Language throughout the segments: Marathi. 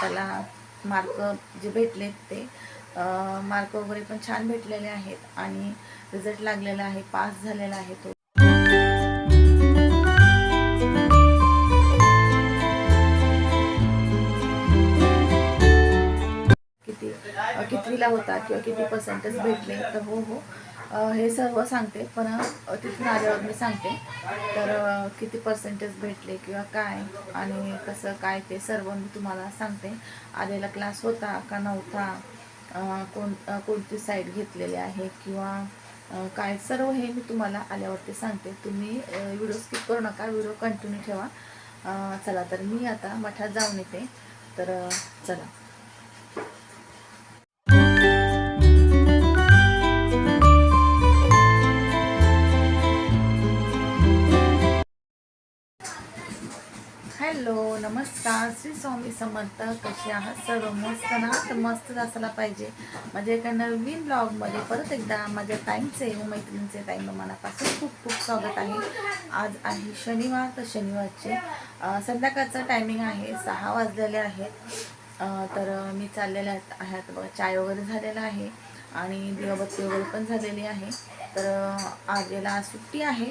त्याला मार्क जे भेटले ते मार्क वगैरे पण छान भेटलेले आहेत आणि रिझल्ट लागलेला आहे पास झालेला आहे तो. किती कितीला कितवीला होता किंवा किती पर्सेंटेज भेटले? तर हो हो. हे सर्व सांगते. पण तिथून आल्यावर मी सांगते. तर किती पर्सेंटेज भेटले किंवा काय आणि कसं काय ते सर्व मी तुम्हाला सांगते. आलेला क्लास होता का नव्हता? कोण कोणती साईड घेतलेली आहे किंवा काय? सर्व हे मी तुम्हाला आल्यावरती सांगते. तुम्ही व्हिडिओ स्किप करू नका. व्हिडिओ कंटिन्यू ठेवा. चला तर मी आता मठात जाऊन येते. तर चला. स्वामी समर्थ कसे आहात? सर्व मस्त ना? तर मस्तच असायला पाहिजे. माझ्या एका नवीन ब्लॉगमध्ये परत एकदा माझ्या टाईमचे व हो, मैत्रिणींचे टाईम मनापासून खूप खूप स्वागत आहे. आज आहे शनिवार तर शनिवारचे संध्याकाळचं टायमिंग आहे. सहा वाजलेले आहेत. तर मी चाललेले आहेत बघा चाय वगैरे झालेला आहे. आणि दिवाबत्ती वगैरे पण झालेली आहे. तर आज याला आज सुट्टी आहे.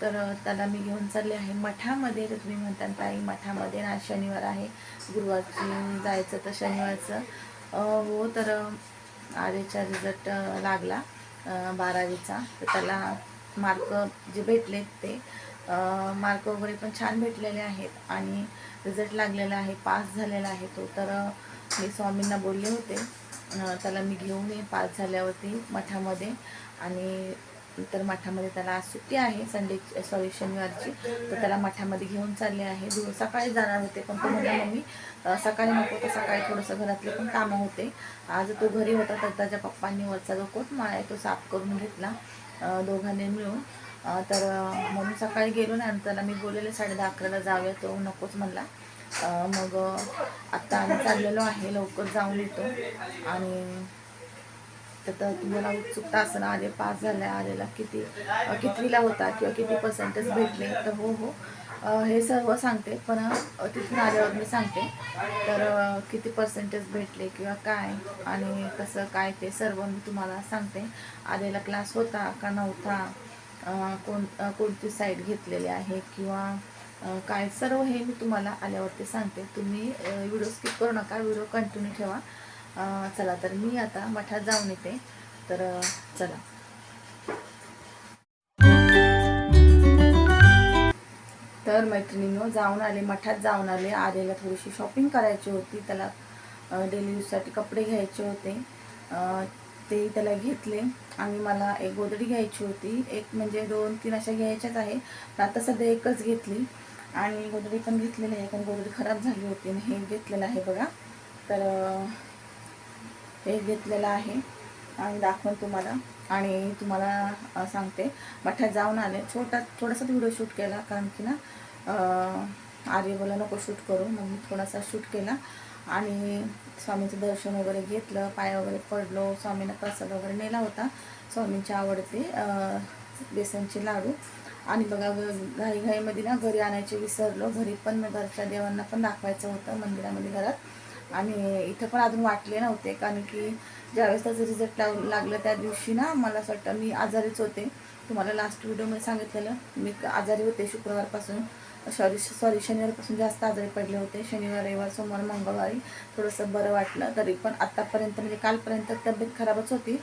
तर त्याला मी घेऊन चालले आहे. मठामध्ये तर तुम्ही म्हणता ताई मठामध्ये ना आज शनिवार आहे. गुरुवारची जायचं तर शनिवारचं. हो तर आरेचा रिझल्ट लागला बारावीचा. तर त्याला मार्क जे भेटले ते मार्क वगैरे पण छान भेटलेले आहेत आणि रिझल्ट लागलेला आहे पास झालेला आहे तो. तर मी स्वामींना बोलले होते. त्याला मी घेऊन ये पास झाल्यावरती मठामध्ये आणि तर मठामध्ये त्याला आज सुट्टी आहे संडे सॉरी शनिवारची. तर त्याला मठामध्ये घेऊन चालले आहे. सकाळी जाणार होते पण तो म्हणला मम्मी सकाळी नको तर सकाळी थोडंसं घरातले पण कामं होते. आज तो घरी होता तर त्याच्या पप्पांनी वरचा जो कोटमाळ आहे तो साफ करून घेतला दोघांनी मिळून. तर मग म्हणून सकाळी गेलो ना त्याला मी बोललेले साडे दहा अकराला जाऊया तो नकोच म्हणला. मग आत्ता आम्ही चाललेलो आहे लवकर जाऊन येतो. आणि तर तर तुम्हाला उत्सुकता असं आले पास झाल्या आलेला किती कितवीला होता किंवा किती पर्सेंटेज भेटले तर हो हो. हे सर्व सांगते पण तिथून आल्यावर मी सांगते. तर किती पर्सेंटेज भेटले किंवा काय आणि कसं काय ते सर्व मी तुम्हाला सांगते. आलेला क्लास होता का नव्हता कोण कोणती साईड घेतलेली आहे किंवा काय सर्व हे मी तुम्हाला आल्यावरती सांगते. तुम्ही व्हिडिओ स्किप करू नका व्हिडिओ कंटिन्यू ठेवा. चला तर मी आता मठात जाऊन येते. तर चला. तर मैत्रिणीनं जाऊन आले मठात जाऊन आले. आलेला थोडीशी शॉपिंग करायची होती. त्याला डेली यूजसाठी कपडे घ्यायचे होते. ते त्याला घेतले. आणि मला एक गोदडी घ्यायची होती. एक म्हणजे दोन तीन अशा घ्यायच्याच आहे. पण आता सध्या एकच घेतली. आणि गोदडी पण घेतलेली आहे. कारण गोदडी खराब झाली होती आणि हे घेतलेलं आहे बघा. तर हे घेतलेलं आहे. आणि दाखवून तुम्हाला. आणि तुम्हाला सांगते. मठात जाऊन आले. छोटा थोडासा व्हिडिओ शूट केला. कारण की ना अ, आर्य बोला नको शूट करू. मग मी थोडासा शूट केला. आणि स्वामीचं दर्शन वगैरे घेतलं. पाय वगैरे पडलो. स्वामींना प्रसाद वगैरे नेला होता. स्वामींच्या आवडते बेसनचे लाडू. आणि बघा घाईघाईमध्ये ना घरी आणायचे विसरलो. घरी पण घरच्या देवांना पण दाखवायचं होतं. मंदिरामध्ये घरात. आणि इथं पण अजून वाटले नव्हते कारण की ज्यावेळेस त्याचं रिझल्ट लाव लागलं त्या दिवशी ना मला असं वाटतं मी आजारीच होते. तुम्हाला लास्ट व्हिडिओमध्ये सांगितलेलं मी आजारी होते शुक्रवारपासून. सॉरी सॉरी शनिवारपासून जास्त आजारी पडले होते. शनिवार रविवार सोमवार मंगळवारी थोडंसं बरं वाटलं तरी पण आत्तापर्यंत म्हणजे कालपर्यंत तब्येत खराबच होती.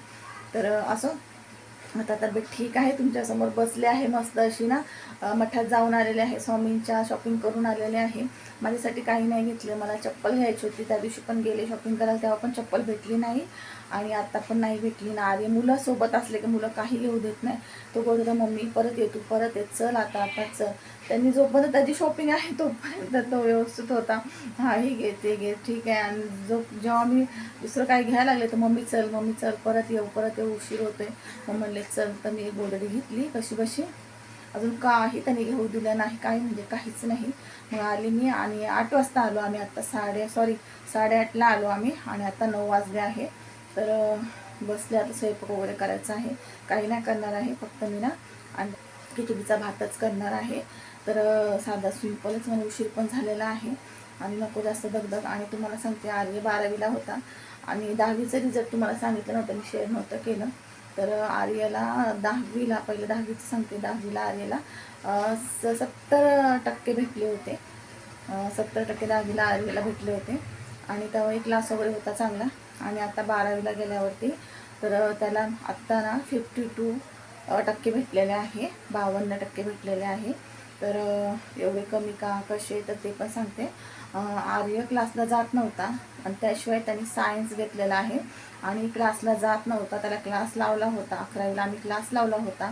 तर असं आता तब्येत ठीक आहे तुमच्यासमोर बसले आहे मस्त अशी ना. मठात जाऊन आलेले आहे स्वामींच्या शॉपिंग करून आलेले आहे. माझ्यासाठी काही नाही घेतलं मला चप्पल घ्यायची होती त्या दिवशी पण गेले शॉपिंग करायला तेव्हा पण चप्पल भेटली नाही. आणि आता पण नाही भेटली ना. अरे मुलं सोबत असले की मुलं काही घेऊ देत नाही. तो बोलतो मम्मी परत ये तू परत येत चल आता आता चल. त्यांनी जोपर्यंत त्याची शॉपिंग आहे तोपर्यंत तो व्यवस्थित होता. हा हे घे ते घे ठीक आहे. आणि जो जेव्हा मी दुसरं काही घ्यायला लागले तर मम्मी चल मम्मी चल परत येऊ परत येऊ उशीर होते मग म्हणले चल तर मी एक गोदडी घेतली कशी कशी अजून काही त्यांनी घेऊ दिलं नाही काही म्हणजे काहीच नाही. मग आली मी आणि आठ वाजता आलो आम्ही. आत्ता साडे सॉरी साडेआठला आलो आम्ही आणि आता नऊ वाजले आहे. तर बसले आता स्वयंपाक वगैरे करायचा आहे. काही नाही करणार आहे फक्त मी ना आणि खिचडीचा भातच करणार आहे. तर साधा सिंपलच म्हणजे उशीर पण झालेला आहे. आणि नको जास्त दगदग. आणि तुम्हाला सांगते आर्य बारावीला होता. आणि दहावीचं रिझल्ट तुम्हाला सांगितलं नव्हतं मी शेअर नव्हतं केलं. तर आर्यला दहावीला पहिले दहावीचं सांगते दहावीला आर्यला स सत्तर टक्के भेटले होते. सत्तर टक्के दहावीला आर्यला भेटले होते. आणि तेव्हा एक क्लास वगैरे होता चांगला. आणि आता बारावीला गेल्यावरती तर त्याला आत्ता ना फिफ्टी टू टक्के भेटलेले आहे बावन्न टक्के भेटलेले आहे. तर एवढे कमी का कसे तर ते पण सांगते. आर्य क्लासला जात नव्हता आणि त्याशिवाय त्यांनी सायन्स घेतलेला आहे. आणि क्लासला जात नव्हता त्याला क्लास लावला होता अकरावीला आम्ही क्लास लावला होता.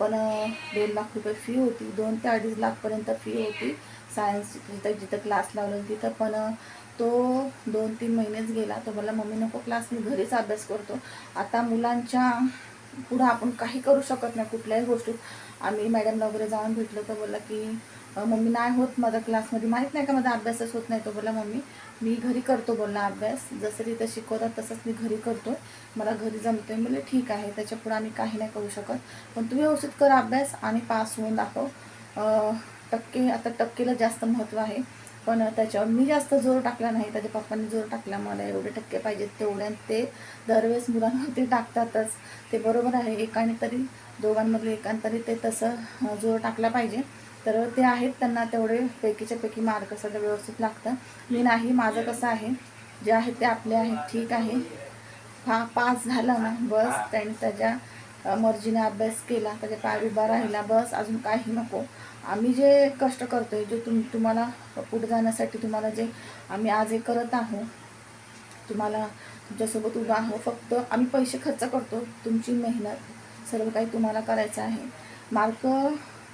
पण अं, दोन लाख रुपये फी होती. दोन ते अडीच लाखपर्यंत फी होती. सायन्स जिथं जिथं क्लास लावलं तिथं पण तो दोन तीन महिनेच गेला तो बोलला मम्मी नको क्लास मी घरीच अभ्यास करतो. आता मुलांच्या पुढं आपण काही करू शकत नाही कुठल्याही गोष्टीत. आम्ही मॅडमला वगैरे जाऊन भेटलो तर बोला की मम्मी नाही होत माझा क्लासमध्ये माहीत नाही का माझा अभ्यासच होत नाही. तो बोलला मम्मी मी घरी करतो बोलला अभ्यास. जसं तिथं शिकवतात तसंच मी घरी करतो मला घरी जमतो आहे म्हणजे ठीक आहे त्याच्या पुढं आम्ही काही नाही करू शकत. पण तुम्ही व्यवस्थित करा अभ्यास आणि पास होऊन दाखव. टक्के आता टक्केला जास्त महत्त्व आहे. पण त्याच्यावर मी जास्त जोर टाकला नाही. त्याच्या पप्पांनी जोर टाकला मला एवढे टक्के पाहिजेत तेवढ्या ते दरवेळेस मुलांवरती टाकतातच. ते बरोबर आहे. एकाने तरी दोघांमधले एकाने तरी ते तसं जोर टाकला पाहिजे. तर ते आहेत त्यांना तेवढे पैकीच्या पैकी मार्क सगळं व्यवस्थित लागतं. मी नाही. माझं कसं आहे? जे आहे ते आपले आहेत. ठीक आहे. हा पास झाला ना बस. त्यांनी त्याच्या मर्जीने अभ्यास केला त्याच्या पाय उभा राहिला बस अजून काही नको. आम्ही जे कष्ट करतो आहे जे तुम तुम्हाला पुढे जाण्यासाठी तुम्हाला जे आम्ही आज हे करत आहोत तुम्हाला तुमच्यासोबत उभा आहो फक्त आम्ही पैसे खर्च करतो तुमची मेहनत सर्व काही तुम्हाला करायचं आहे. मार्क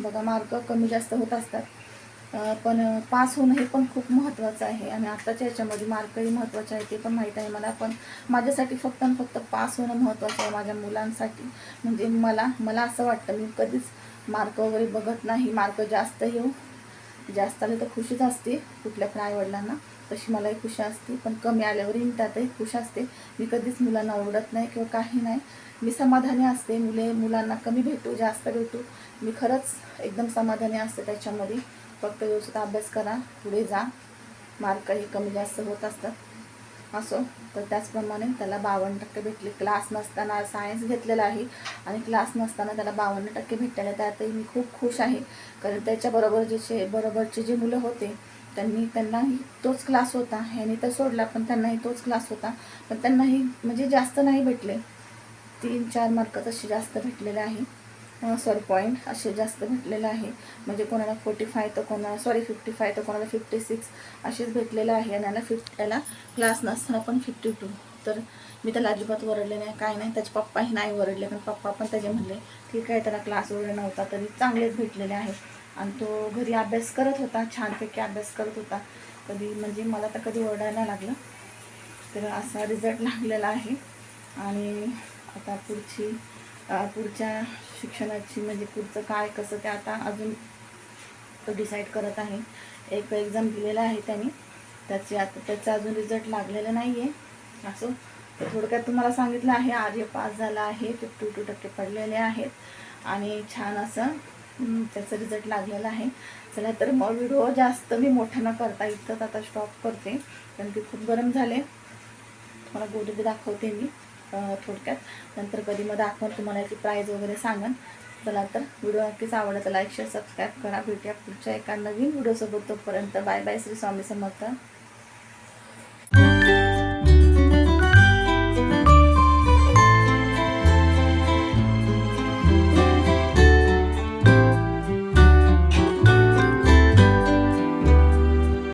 बघा मार्क कमी जास्त होत असतात. पण पास होणं हे पण खूप महत्त्वाचं आहे. आणि आत्ताच्या याच्यामध्ये मार्कही महत्त्वाचे आहे ते पण माहीत आहे मला. पण माझ्यासाठी फक्त आणि फक्त पास होणं महत्त्वाचं आहे माझ्या मुलांसाठी. म्हणजे मला मला असं वाटतं मी कधीच मार्क वगैरे बघत नाही. मार्क जास्त येऊ जास्त आले तर खुशीच असते कुठल्या पण आईवडिलांना. तशी मलाही खुशी असते. पण कमी आल्यावरही त्यातही खुश असते. मी कधीच मुलांना ओरडत नाही किंवा काही नाही. मी समाधानी असते. मुले मुलांना कमी भेटू जास्त भेटू. मी खरंच एकदम समाधानी असते त्याच्यामध्ये. फक्त व्यवस्थित अभ्यास करा. पुढे जा. मार्कही कमी जास्त होत असतात. असो. तर त्याचप्रमाणे त्याला बावन्न टक्के भेटले. क्लास नसताना सायन्स घेतलेला आहे. आणि क्लास नसताना त्याला बावन्न टक्के भेटलेले त्यातही मी खूप खुश आहे. कारण त्याच्याबरोबर जे बरोबरचे जे मुलं होते त्यांनी त्यांनाही तोच क्लास होता. ह्याने तर सोडला पण त्यांनाही तोच क्लास होता. पण त्यांनाही म्हणजे जास्त नाही भेटले. तीन चार मार्क तसे जास्त भेटलेले आहे. सॉरी पॉईंट असे जास्त भेटलेलं आहे. म्हणजे कोणाला फोर्टी फाय तर कोणाला सॉरी फिफ्टी फाय तर कोणाला फिफ्टी सिक्स असेच भेटलेलं आहे. आणि याला फिफ्ट याला क्लास नसताना पण फिफ्टी टू तर मी त्याला अजिबात वरडले नाही काय नाही. त्याचे पप्पाही नाही वरडले पण पप्पा पण त्याचे म्हणले ठीक आहे त्याला क्लास वगैरे नव्हता तरी चांगलेच भेटलेले आहेत. आणि तो घरी अभ्यास करत होता छानपैकी अभ्यास करत होता. कधी म्हणजे मला तर कधी ओरडायला लागलं. तर असा रिझल्ट लागलेला आहे. आणि आता पुढची पुढच्या शिक्षणाची म्हणजे पुढचं काय कसं ते आता अजून तो डिसाईड करत आहे. एक एक्झाम दिलेला आहे त्याने. त्याचे आता त्याचा अजून रिझल्ट लागलेला नाही आहे असो तर थोडक्यात तुम्हाला सांगितलं आहे आर्य पास झाला आहे फिफ्टी टू टक्के पडलेले आहेत. आणि छान असं त्याचा रिझल्ट लागलेला आहे. चला तर मग व्हिडिओ जास्त मी मोठा न करता इथंच आता स्टॉप करते. कारण की खूप गरम झाले. तुम्हाला गोदडी दाखवते मी. थोडक्यात. नंतर कधी मग दाखवून तुम्हाला याची प्राईज वगैरे सांगन. चला तर व्हिडिओ नक्कीच आवडला तर लाईक शेअर सबस्क्राईब करा. भेटूया पुढच्या एका नवीन व्हिडिओसोबत. तोपर्यंत बाय बाय श्री स्वामी समर्थ.